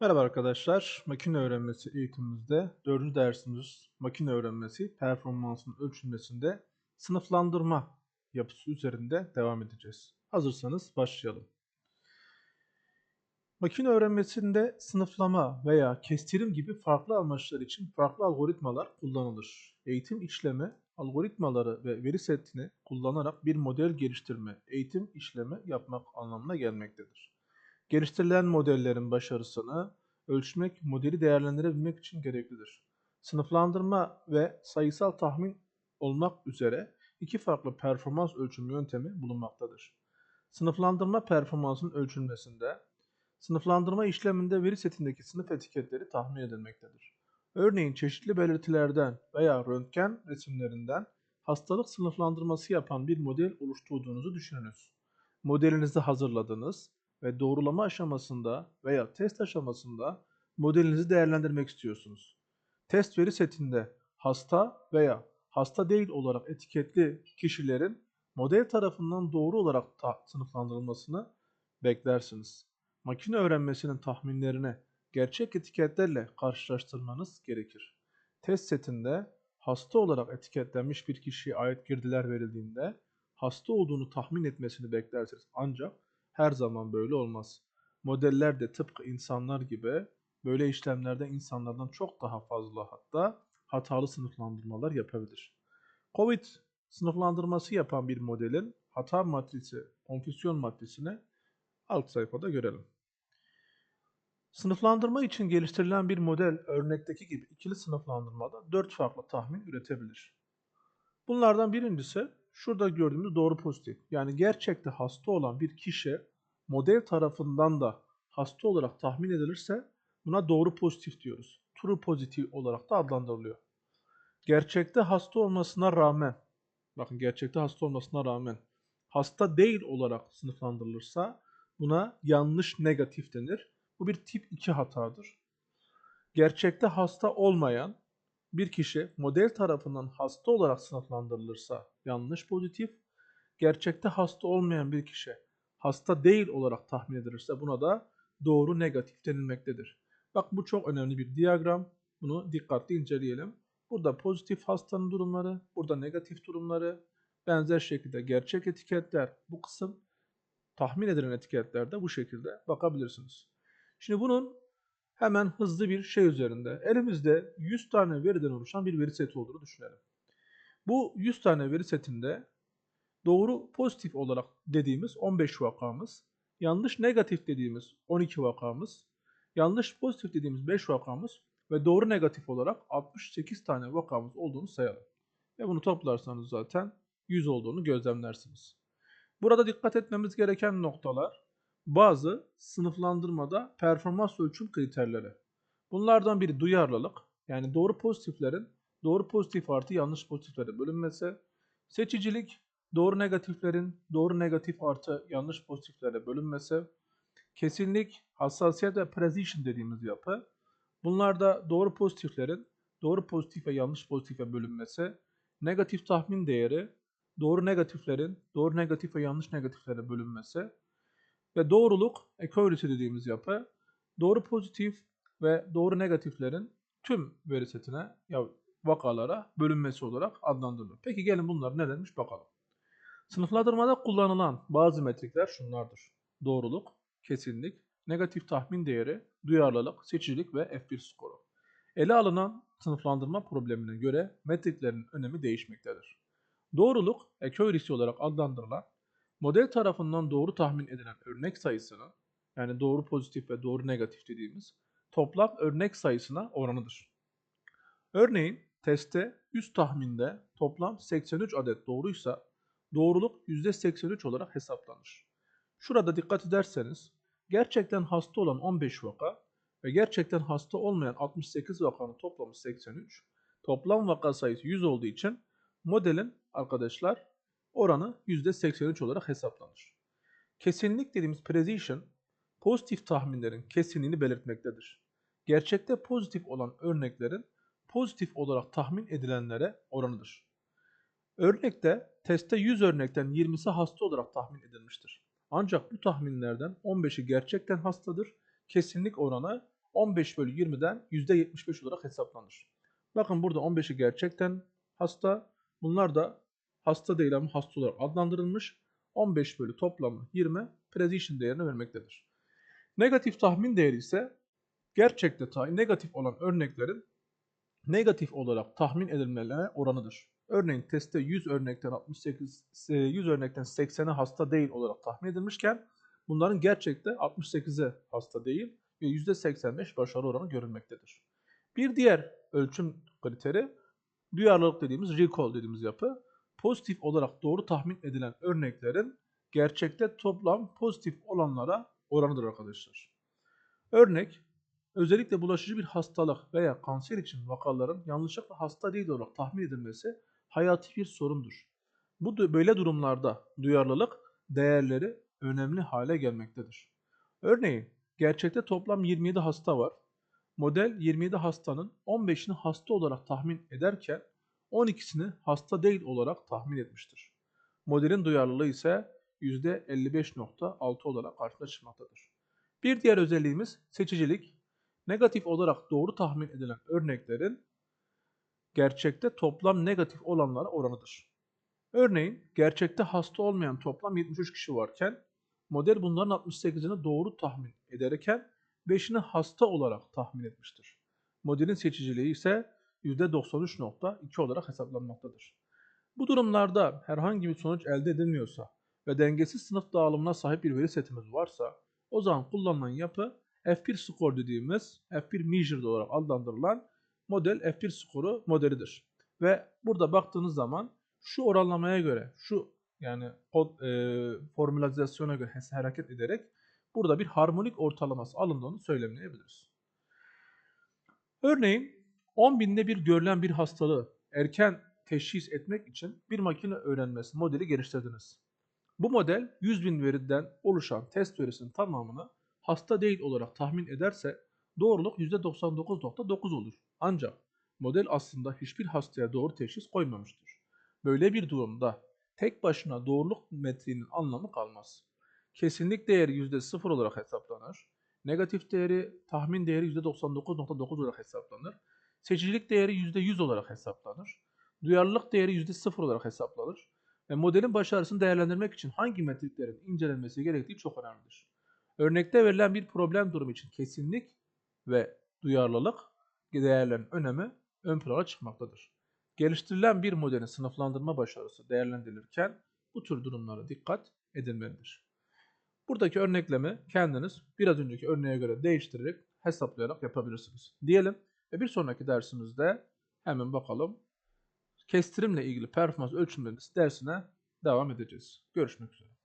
Merhaba arkadaşlar. Makine öğrenmesi eğitimimizde 4. dersimiz makine öğrenmesi performansın ölçülmesinde sınıflandırma yapısı üzerinde devam edeceğiz. Hazırsanız başlayalım. Makine öğrenmesinde sınıflama veya kestirim gibi farklı amaçlar için farklı algoritmalar kullanılır. Eğitim işlemi, algoritmaları ve veri setini kullanarak bir model geliştirme, eğitim işlemi yapmak anlamına gelmektedir. Geliştirilen modellerin başarısını ölçmek, modeli değerlendirebilmek için gereklidir. Sınıflandırma ve sayısal tahmin olmak üzere iki farklı performans ölçüm yöntemi bulunmaktadır. Sınıflandırma performansın ölçülmesinde, sınıflandırma işleminde veri setindeki sınıf etiketleri tahmin edilmektedir. Örneğin çeşitli belirtilerden veya röntgen resimlerinden hastalık sınıflandırması yapan bir model oluşturduğunuzu düşününüz. Modelinizi hazırladınız ve doğrulama aşamasında veya test aşamasında modelinizi değerlendirmek istiyorsunuz. Test veri setinde hasta veya hasta değil olarak etiketli kişilerin model tarafından doğru olarak sınıflandırılmasını beklersiniz. Makine öğrenmesinin tahminlerini gerçek etiketlerle karşılaştırmanız gerekir. Test setinde hasta olarak etiketlenmiş bir kişiye ait girdiler verildiğinde hasta olduğunu tahmin etmesini beklersiniz. Ancak her zaman böyle olmaz. Modeller de tıpkı insanlar gibi böyle işlemlerde insanlardan çok daha fazla hatta hatalı sınıflandırmalar yapabilir. Covid sınıflandırması yapan bir modelin hata matrisi, konfüsyon matrisini alt sayfada görelim. Sınıflandırma için geliştirilen bir model örnekteki gibi ikili sınıflandırmada 4 farklı tahmin üretebilir. Bunlardan birincisi şurada gördüğümüz doğru pozitif. Yani gerçekte hasta olan bir kişi model tarafından da hasta olarak tahmin edilirse buna doğru pozitif diyoruz. True pozitif olarak da adlandırılıyor. Gerçekte hasta olmasına rağmen, bakın gerçekte hasta olmasına rağmen hasta değil olarak sınıflandırılırsa buna yanlış negatif denir. Bu bir tip 2 hatadır. Gerçekte hasta olmayan bir kişi model tarafından hasta olarak sınıflandırılırsa yanlış pozitif. Gerçekte hasta olmayan bir kişi hasta değil olarak tahmin edilirse buna da doğru negatif denilmektedir. Bak bu çok önemli bir diyagram. Bunu dikkatli inceleyelim. Burada pozitif hastanın durumları, burada negatif durumları, benzer şekilde gerçek etiketler bu kısım tahmin edilen etiketlerde bu şekilde bakabilirsiniz. Şimdi bunun hemen hızlı bir şey üzerinde elimizde 100 tane veriden oluşan bir veri seti olduğunu düşünelim. Bu 100 tane veri setinde doğru pozitif olarak dediğimiz 15 vakamız, yanlış negatif dediğimiz 12 vakamız, yanlış pozitif dediğimiz 5 vakamız ve doğru negatif olarak 68 tane vakamız olduğunu sayalım. Ve bunu toplarsanız zaten 100 olduğunu gözlemlersiniz. Burada dikkat etmemiz gereken noktalar bazı sınıflandırmada performans ölçüm kriterleri. Bunlardan biri duyarlılık. Yani doğru pozitiflerin doğru pozitif artı yanlış pozitiflere bölünmesi. Seçicilik doğru negatiflerin doğru negatif artı yanlış pozitiflere bölünmesi. Kesinlik, hassasiyet ve precision dediğimiz yapı. Bunlarda doğru pozitiflerin doğru pozitif ve yanlış pozitife bölünmesi. Negatif tahmin değeri, doğru negatiflerin doğru negatif ve yanlış negatiflere bölünmesi ve doğruluk, accuracy dediğimiz yapı, doğru pozitif ve doğru negatiflerin tüm veri setine ya vakalara bölünmesi olarak adlandırılır. Peki gelin bunlar nedenmiş bakalım. Sınıflandırmada kullanılan bazı metrikler şunlardır. Doğruluk, kesinlik, negatif tahmin değeri, duyarlılık, seçicilik ve F1 skoru. Ele alınan sınıflandırma problemine göre metriklerin önemi değişmektedir. Doğruluk, accuracy olarak adlandırılan model tarafından doğru tahmin edilen örnek sayısının yani doğru pozitif ve doğru negatif dediğimiz toplam örnek sayısına oranıdır. Örneğin testte 100 tahminde toplam 83 adet doğruysa doğruluk %83 olarak hesaplanır. Şurada dikkat ederseniz gerçekten hasta olan 15 vaka ve gerçekten hasta olmayan 68 vakanın toplamı 83. Toplam vaka sayısı 100 olduğu için modelin arkadaşlar oranı %83 olarak hesaplanır. Kesinlik dediğimiz precision pozitif tahminlerin kesinliğini belirtmektedir. Gerçekte pozitif olan örneklerin pozitif olarak tahmin edilenlere oranıdır. Örnekte testte 100 örnekten 20'si hasta olarak tahmin edilmiştir. Ancak bu tahminlerden 15'i gerçekten hastadır. Kesinlik oranı 15 bölü 20'den %75 olarak hesaplanır. Bakın burada 15'i gerçekten hasta. Bunlar da hasta değil ama hasta olarak adlandırılmış. 15 bölü toplamı 20 precision değerini vermektedir. Negatif tahmin değeri ise gerçekte ta- negatif olan örneklerin negatif olarak tahmin edilmelerine oranıdır. Örneğin testte 100 örnekten 68 e, 100 örnekten 80'i hasta değil olarak tahmin edilmişken bunların gerçekte 68'i hasta değil ve %85 başarı oranı görülmektedir. Bir diğer ölçüm kriteri duyarlılık dediğimiz recall dediğimiz yapı pozitif olarak doğru tahmin edilen örneklerin gerçekte toplam pozitif olanlara oranıdır arkadaşlar. Örnek özellikle bulaşıcı bir hastalık veya kanser için vakaların yanlışlıkla hasta değil olarak tahmin edilmesi hayati bir sorundur. Bu böyle durumlarda duyarlılık değerleri önemli hale gelmektedir. Örneğin gerçekte toplam 27 hasta var. Model 27 hastanın 15'ini hasta olarak tahmin ederken 12'sini hasta değil olarak tahmin etmiştir. Modelin duyarlılığı ise %55.6 olarak karşına çıkmaktadır. Bir diğer özelliğimiz seçicilik. Negatif olarak doğru tahmin edilen örneklerin gerçekte toplam negatif olanlara oranıdır. Örneğin gerçekte hasta olmayan toplam 73 kişi varken model bunların 68'ini doğru tahmin ederken 5'ini hasta olarak tahmin etmiştir. Modelin seçiciliği ise %93.2 olarak hesaplanmaktadır. Bu durumlarda herhangi bir sonuç elde edilmiyorsa ve dengesiz sınıf dağılımına sahip bir veri setimiz varsa o zaman kullanılan yapı F1 score dediğimiz F1 measured olarak adlandırılan model F1 skoru modelidir. Ve burada baktığınız zaman şu oranlamaya göre, şu yani kod e, formülizasyona göre hareket ederek burada bir harmonik ortalaması alındığını söylemeyebiliriz. Örneğin 10 binde bir görülen bir hastalığı erken teşhis etmek için bir makine öğrenmesi modeli geliştirdiniz. Bu model 100 bin veriden oluşan test verisinin tamamını hasta değil olarak tahmin ederse doğruluk %99.9 olur. Ancak model aslında hiçbir hastaya doğru teşhis koymamıştır. Böyle bir durumda tek başına doğruluk metriğinin anlamı kalmaz. Kesinlik değeri %0 olarak hesaplanır. Negatif değeri, tahmin değeri %99.9 olarak hesaplanır. Seçicilik değeri %100 olarak hesaplanır. Duyarlılık değeri %0 olarak hesaplanır. Ve modelin başarısını değerlendirmek için hangi metriklerin incelenmesi gerektiği çok önemlidir. Örnekte verilen bir problem durumu için kesinlik ve duyarlılık değerlerin önemi ön plana çıkmaktadır. Geliştirilen bir modelin sınıflandırma başarısı değerlendirilirken bu tür durumlara dikkat edilmelidir. Buradaki örneklemi kendiniz biraz önceki örneğe göre değiştirerek hesaplayarak yapabilirsiniz. Diyelim ve bir sonraki dersimizde hemen bakalım kestirimle ilgili performans ölçümleriniz dersine devam edeceğiz. Görüşmek üzere.